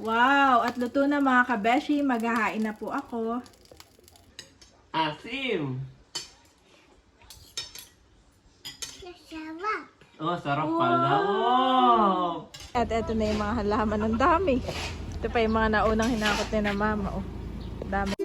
Wow! At luto na mga kabeshi. Maghahain na po ako. Asim! Masarap. Oh, sarap pala. Oh! At eto na yung mga halaman. Ang dami. Ito pa yung mga naunang hinakot ni na mama. Oh. Dami.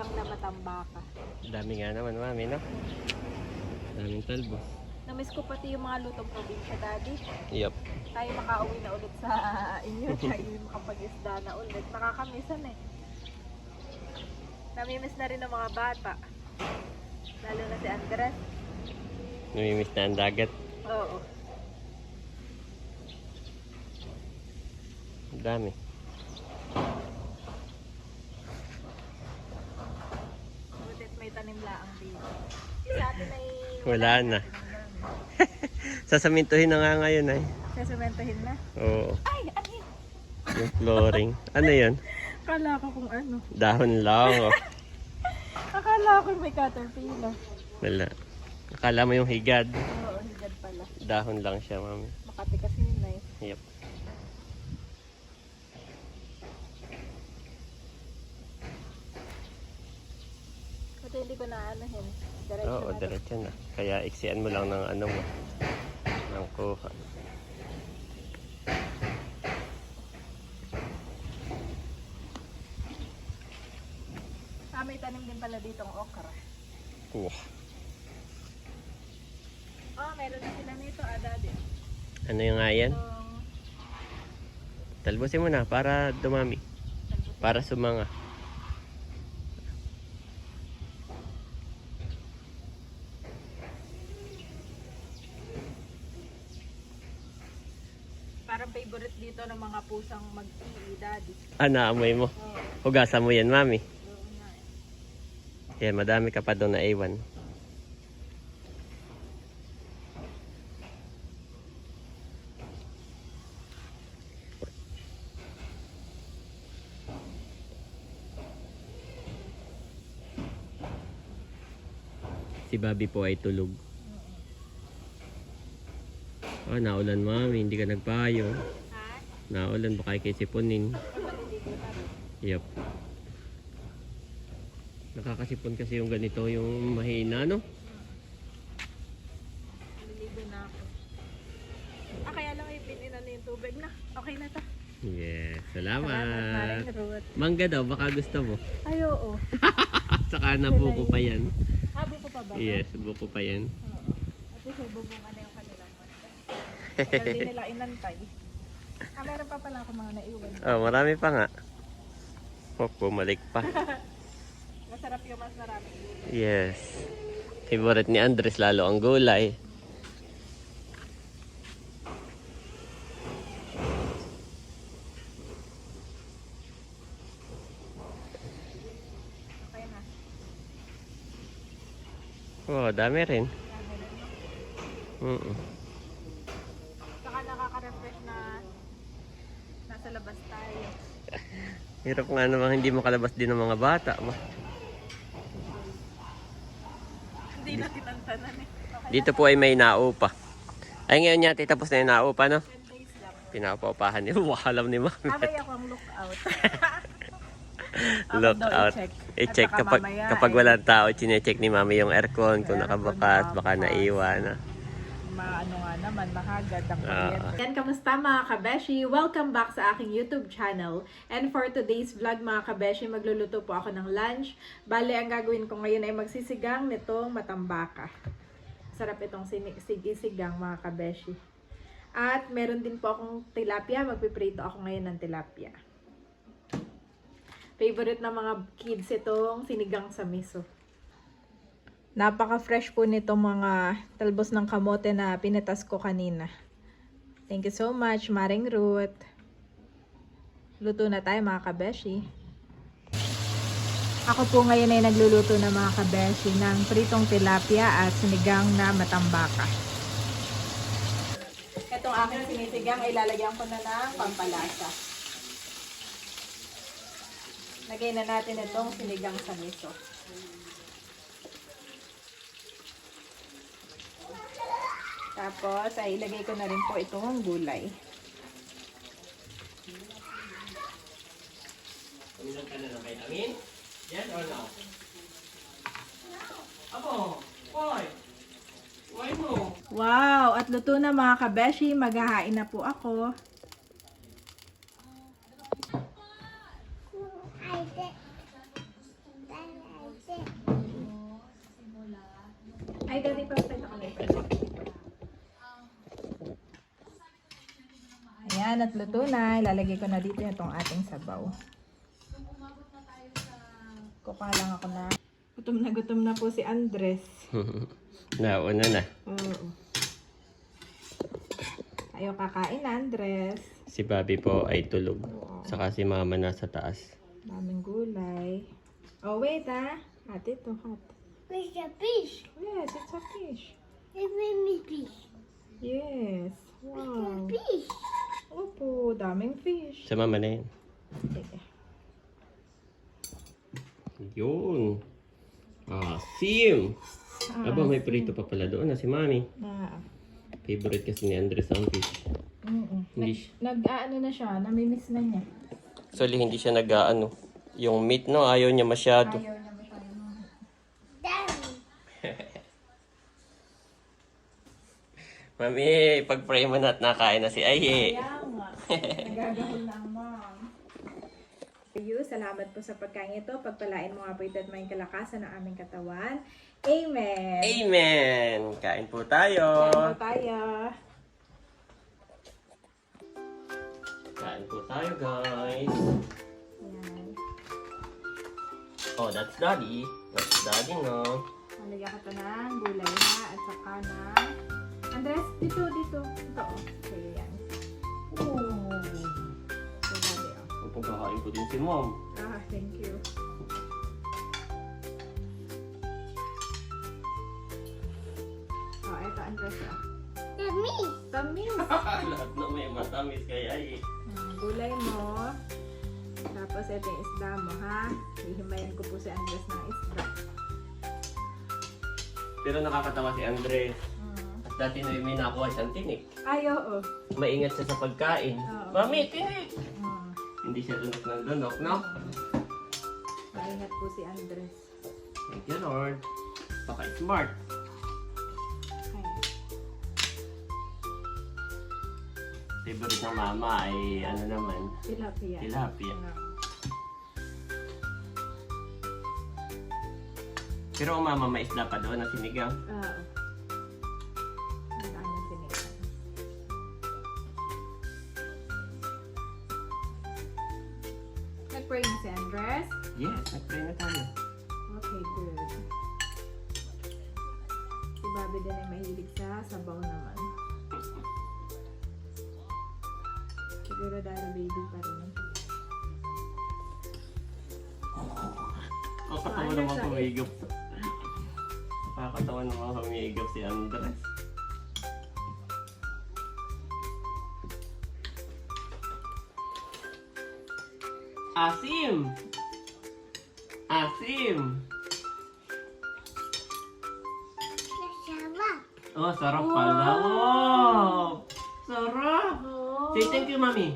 Sinigang na matambaka. Dami nga naman, mami, no? Daming talbos. Namiss ko pati yung mga lutong probinsya, Daddy. Yup. Tayo makauwi na ulit sa inyo, tayo makapag-isda na ulit. Nakakamisan eh. Namimiss na rin ng mga bata. Lalo na si Andres. Namimiss na ang dagat. Oo. Ang dami. Butit may tanim laang dito. Sa atin ay... Wala na. Sasamintuhin na nga ngayon ay. Sesementahin na. Oo. Ay, ano yun? Yung flooring. Ano yun? Akala ko kung ano. Dahon lang. Oh. Akala ko may caterpillar. Wala. Akala mo yung higad. Oo, higad pala. Dahon lang siya, mami. Makati kasi yun eh. Yup. Buti hindi ko na anahin. Diretso Oo, diretso na. Kaya iksian mo lang ng ano mo. Ng kuha. Ah, may tanim din pala dito ang okra. Wow. Oh, meron na sila nito, ah, daddy. Ano yung nga yan? Itong Talbosin mo na para dumami. Para sumanga. parang favorite dito ng mga pusang mag-ii, daddy. Ah, naamoy mo. Hugasan mo yan, mami. Yan, madami ka pa doon na iwan. Si Bobby po ay tulog. Ah, naulan mami, hindi ka nagpayo. Ha? Naulan, baka kay sipunin. Ay, maliligo na. Yep. Nakakasipon kasi yung ganito, yung mahina, no? Maliligo na ako. Ah, kaya lang ipinin na yung tubig na. Okay na to. Yes, Salamat, salamat. Ruth. Mangga daw, baka gusto mo. Ay, oo. Saka na buko pa yan. Habo ko pa ba? Yes, buko pa yan. Oo. At least may bubunga na yung kanilang. Tagal din nila inantay. Ah, meron pa pala ako mga naiwan. Oh, marami pa nga. Oh, bumalik pa. Masarap yung mas marami. Yes. Favorite ni Andres lalo ang gulay. Oh, dami rin. Mm -mm. Saka nakaka-refresh na nasa labas tayo. Hirap nga namang hindi makalabas din ng mga bata. Ma. Hindi natin ang tanan eh. Dito po ay may naupa. Ay ngayon yata tapos na yung naupa, no? 10 days lang. Pinapaupahan niya. Wakalam ni mami. Abay ako ang lookout. Ako Look daw out. i-check. Kapag, kapag eh, walang tao, chinecheck ni mami yung aircon kung nakabukas, na baka naiwan. ah. Maano nga naman, mahagad ang Ah. kuryente. Yan, kamusta mga kabeshi? Welcome back sa aking YouTube channel. And for today's vlog mga kabeshi, magluluto po ako ng lunch. Bale, ang gagawin ko ngayon ay magsisigang nitong matambaka. Sarap itong sigisigang mga kabeshi. At meron din po akong tilapia. Magpiprito ako ngayon ng tilapia. Favorite ng mga kids itong sinigang sa miso. Napaka-fresh po nito mga talbos ng kamote na pinitas ko kanina. Thank you so much, Maring Ruth. Luto na tayo mga kabeshi. Ako po ngayon ay nagluluto ng mga kabeshi ng pritong tilapia at sinigang na matambaka. Itong aking sinisigang ay lalagyan ko na ng pampalasa. Lagay na natin itong sinigang sa miso. Tapos ay ilagay ko na rin po itong gulay. Uminom ka na ng vitamin? Yes or no? Apo, boy. Why mo? Wow! At luto na mga kabeshi. Maghahain na po ako. Ay, dati pa sa ako Ayan, at luto na. Ilalagay ko na dito itong ating sabaw. Kukuha lang ako na. Gutom na gutom na po si Andres. Nauna na. Oo. Ayaw kakain, Andres. Si Bobby po ay tulog. Saka si Mama nasa taas. Daming gulay. Oh, wait ah. Hot ito, hot. Where's the fish? Yes, it's a fish. Give me fish. Yes. Wow. Fish. Opo, daming fish. Sa Mama na yun. Sige. Yun. Ah, sim. Ah, Aba, may prito pa pala doon na si Mami. Na. Favorite kasi ni Andres ang fish. Mm Hindi Nag, siya. nag-ano na siya, namimiss na niya. Actually, hindi siya nag-ano. Yung meat, no? Ayaw niya masyado. Ayaw niya masyado. Daddy. Mami, pag-pray mo na at nakain na si Aye. Nga. Nagagahol na ang mom. you, salamat po sa pagkain ito. Pagpalain mo nga po ito at may kalakasan ng aming katawan. Amen. Amen! Kain po tayo. Kain po tayo. Kain po tayo, guys. Ayan. Oh, that's Daddy. That's Daddy, no? Malagyan ko ito ng gulay na at saka na... Andres, dito, dito. Ito, oh. Okay, oh. Ang pagkakain ko din si Mom. Ah, thank you. Oh, ito, Andres, oh. That's me. Tamis. Lahat na may matamis kay Aye. Hmm, gulay mo. Tapos, ito yung isda mo, ha? Hihimayin ko po si Andres ng isda. Pero nakakatawa si Andres. At dati na may nakuha siyang tinik. Ay, oo. Maingat siya sa pagkain. Oo. Mami, tinik! Hmm. Hindi siya dunok ng dunok, no? Maingat po si Andres. Thank you, Lord. Paka-smart. Ay. Favorite ng mama ay ano naman, Tilapia. tilapia. Pero ang mama may isda pa doon na sinigang. Oo. Na si Andres? Yes, nag-pray na tayo. Okay, good. Si Bobby din ay mahilig sa sabaw naman. Siguro dahil baby pa rin. Nakakatawa naman humigop. Nakakatawa naman humigop si Andres. Asim! Asim! Nasarap. Oh, sarap pala. Wow! Sarap! Oh, Say thank you, Mami.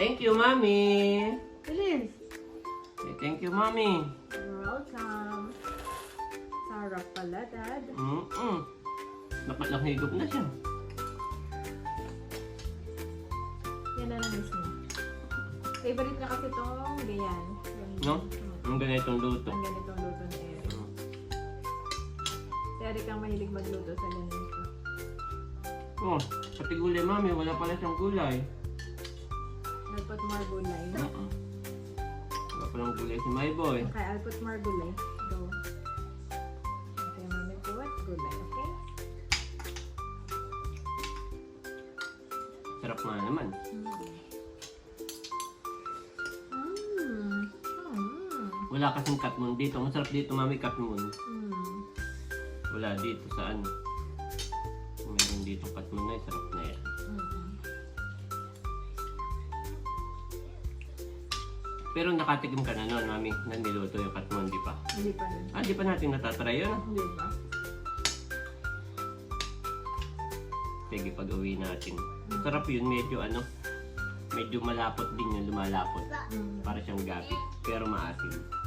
Thank you, Mami. Bilis. Say thank you, Mami. You're welcome. Sarap pala, Dad. Mm-mm. Nakalahigop na siya. Yan na na-miss niya. Favorite niya kasi itong ganyan. No? Mm. Ang ganitong luto. Ang ganitong luto ni Eric. Si Eric ang mahilig magluto sa ganito. Oh, pati gulay, Mami. Wala pala siyang gulay. I'll put more gulay. Uh-uh. Wala palang gulay si my boy. Okay, I'll put more gulay. Go. Okay, mami put gulay, okay? Sarap nga naman. Mm. Wala kasing cut moon dito. Masarap dito, mami, cut moon. Mm. Wala dito sa ano. Meron dito cut moon na, sarap na yan. Mm. Pero nakatikim ka na noon, mami, na niluto yung cut moon, di pa? Hindi pa rin. Ah, di pa natin natatry yun. Hindi ba? Sige, pag uwi natin. Sarap yun, medyo ano, medyo malapot din yung lumalapot. Mm. Para siyang gapi, pero maasim.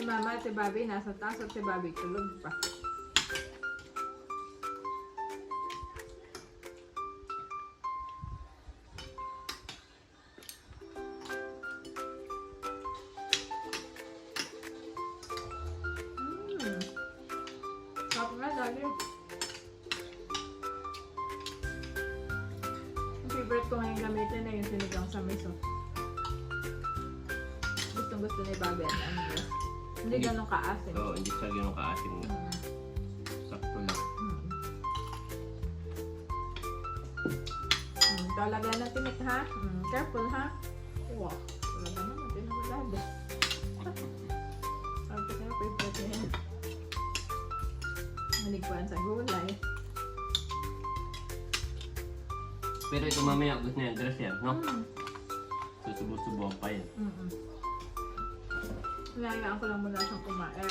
Si mama at si Bobby nasa taas at si Bobby tulog pa. Mm, talaga na tinik ha. Mm, careful ha. Wow. Talaga naman, tinagulado. Sabi ko sa'yo, favorite niya. Maligpuan sa gulay. Pero ito mamaya gusto niya dress yan, no? Mm. Susubo-subo pa yan. Mm-mm. Hinayaan ko lang muna siyang kumain.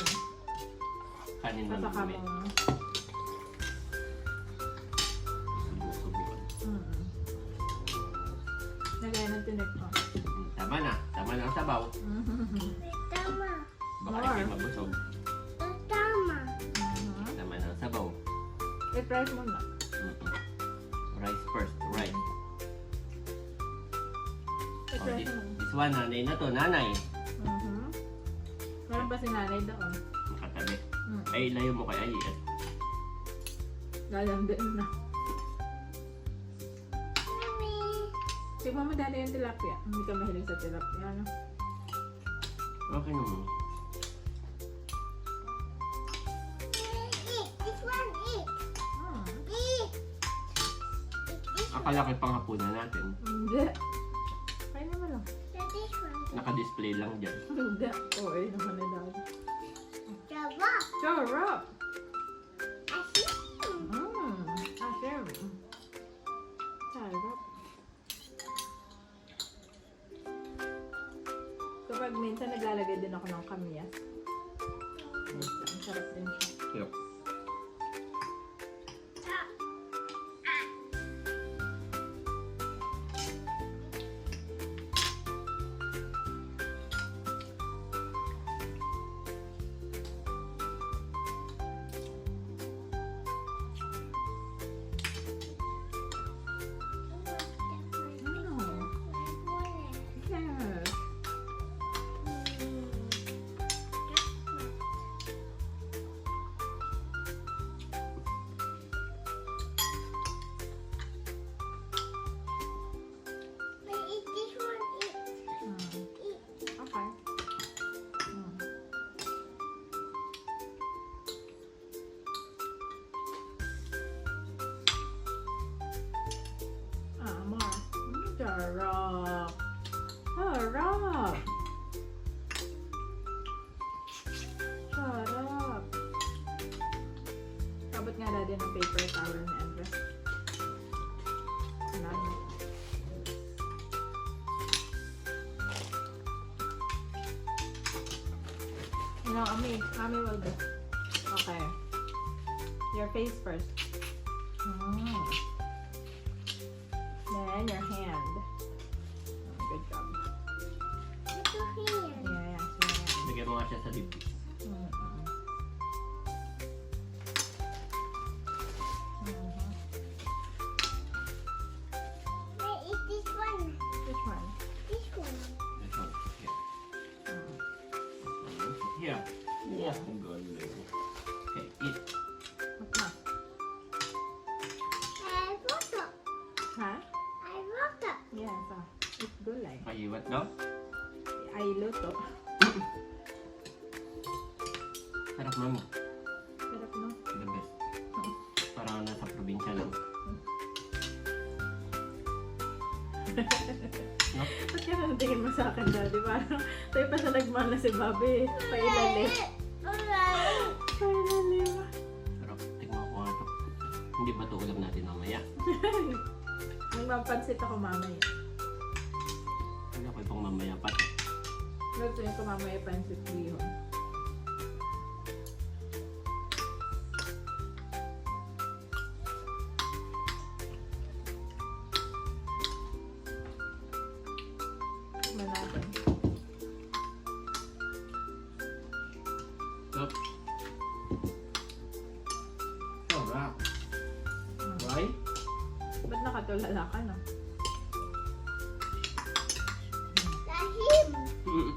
Kanin na At saka lumit. mo, I-press mo na. Mm-mm. Rice first. Right. Oh, I-press this, mo. this one, nanay na to. Nanay. Mhm. Meron pa si nanay doon. Nakatabi. Mm. Ay, layo mo kay Ayet. Lalandiin na. Mami. Tignan mo dali yung tilapia. Hindi ka mahilig sa tilapia, no? Okay naman. This one. Akalaki pang hapunan natin. Hindi. Kaya naman lang. Naka-display lang dyan. Hindi. Oo, eh, naman na daw. Java. Sarap! Asin. Mmm. Asim. Sarap. Kapag minsan naglalagay din ako ng kamyas. Ang sarap din siya. Yup. Mm, sarap. Sarap. Sarap. Abot nga natin ng paper towel ni Andres. Wala na. No, Ami. Ami will do. Okay. Your face first. Ba't ka nanatingin mo sa akin, Daddy? Parang tayo pa sa nagmana si Bobby. Pailalim. Pailalim. Sarap. Tingnan ko nga to. Hindi ba ito ulam natin mamaya? Magmapansit ako mamaya. Ano ko itong mamaya pa? Luto ko mamaya pansit bihon. Sarap. Why? Ba't nakatulala ka na? Lahim. Mm.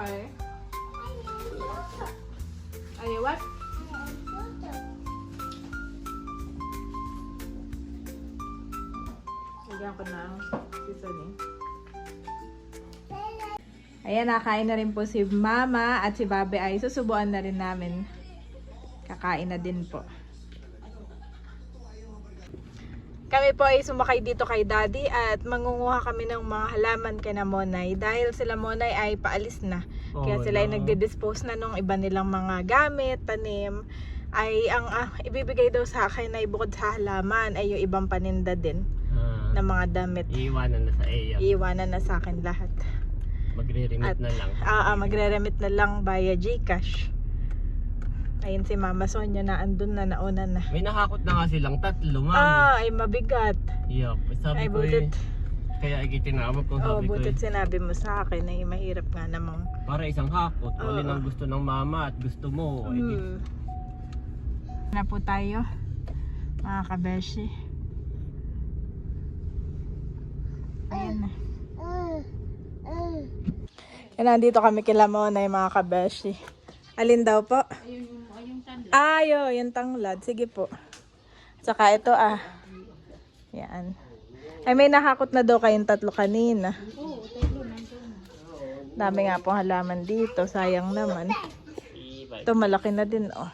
Loto. Are you what? Lagyan ko ng seasoning. Ayan, nakain na rin po si Mama at si Babe ay susubuan na rin namin. Kakain na din po. Kami po ay sumakay dito kay Daddy at mangunguha kami ng mga halaman kay na Monay dahil sila Monay ay paalis na. Kaya Oh, sila ay no. nagde-dispose na nung iba nilang mga gamit, tanim. Ay ang ah, ibibigay daw sa akin ay bukod sa halaman ay yung ibang paninda din Ah, ng mga damit. iiwanan na sa iya. Iiwanan na sa akin lahat. Magre-remit na lang. Ah, ah, magre-remit na lang via GCash. Ayun si Mama Sonia na andun na nauna na. May nakakot na nga silang tatlo, mami. Ah, ay mabigat. Yup. Sabi Ay ko butit. eh. Kaya ikitinawag ko Oh, sabi ko butit eh. sinabi mo sa akin ay mahirap nga namang. Para isang hakot. Oo. Uli ng gusto ng mama at gusto mo. eh, di- Hmm. Na po tayo, mga kabeshi. Ayan na. Yan, nandito kami kila Mona yung mga kabeshi. Alin daw po? Ayo, yung tanglad. Sige po. Saka ito ah. Yan. Ay, may nakakot na daw kayong tatlo kanina. Dami nga pong halaman dito. Sayang naman. Ito malaki na din oh.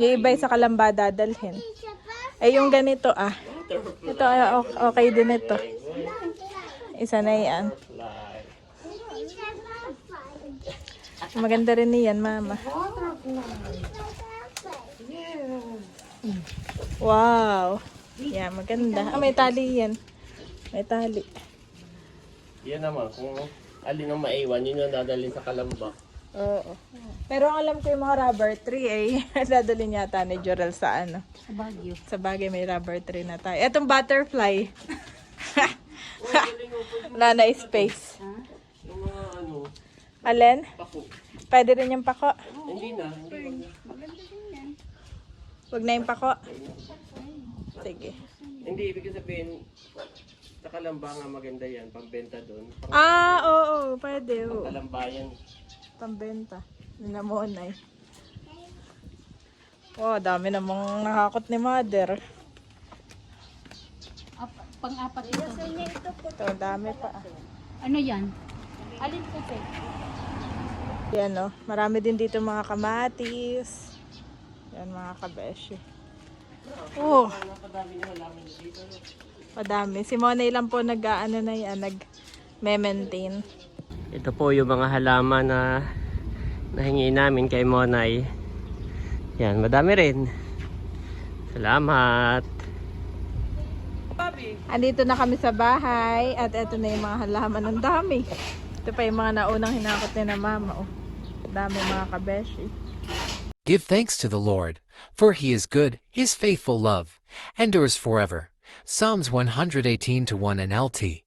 Yung iba sa kalamba dadalhin. Eh, yung ganito ah. Ito ah, ok- okay din ito. Isa na yan. Maganda rin niyan, mama. Wow. Yan, maganda. Ah, may tali yan. May tali. Yan naman, kung alin ang maiwan, yun yung dadalhin sa kalamba. Oo. Pero ang alam ko yung mga rubber tree ay dadalhin yata ni Jorel sa ano. Sa Baguio. Sa Baguio may rubber tree na tayo. Etong butterfly. Wala na space. Yung mga ano, Alin? pako. Pwede rin yung pako. Hindi na, hindi na. Huwag na yung pako. Sige. Hindi, ibig sabihin, sa kalamba nga maganda yan, pambenta doon. Pang Ah, oo. Pwede. Oo. kalamba yan. Pambenta. Ninamonay. Wow, dami namang nakakot ni mother. Pang-apat ito. Ito, dami pa. Ano yan? Alin po pe? Yan o. Marami din dito mga kamatis. Yan mga kabeshi. Oh. Madami. Si Monay lang po nag ano na yan, nag maintain Ito po yung mga halaman na nahingi namin kay Monay. Yan, madami rin. Salamat. Andito na kami sa bahay at eto na yung mga halaman ng dami. Ito pa yung mga naunang hinakot ni na mama. Oh. Dami mga kabeshi. Give thanks to the Lord, for he is good, his faithful love endures forever. Psalms 118 to 1 NLT.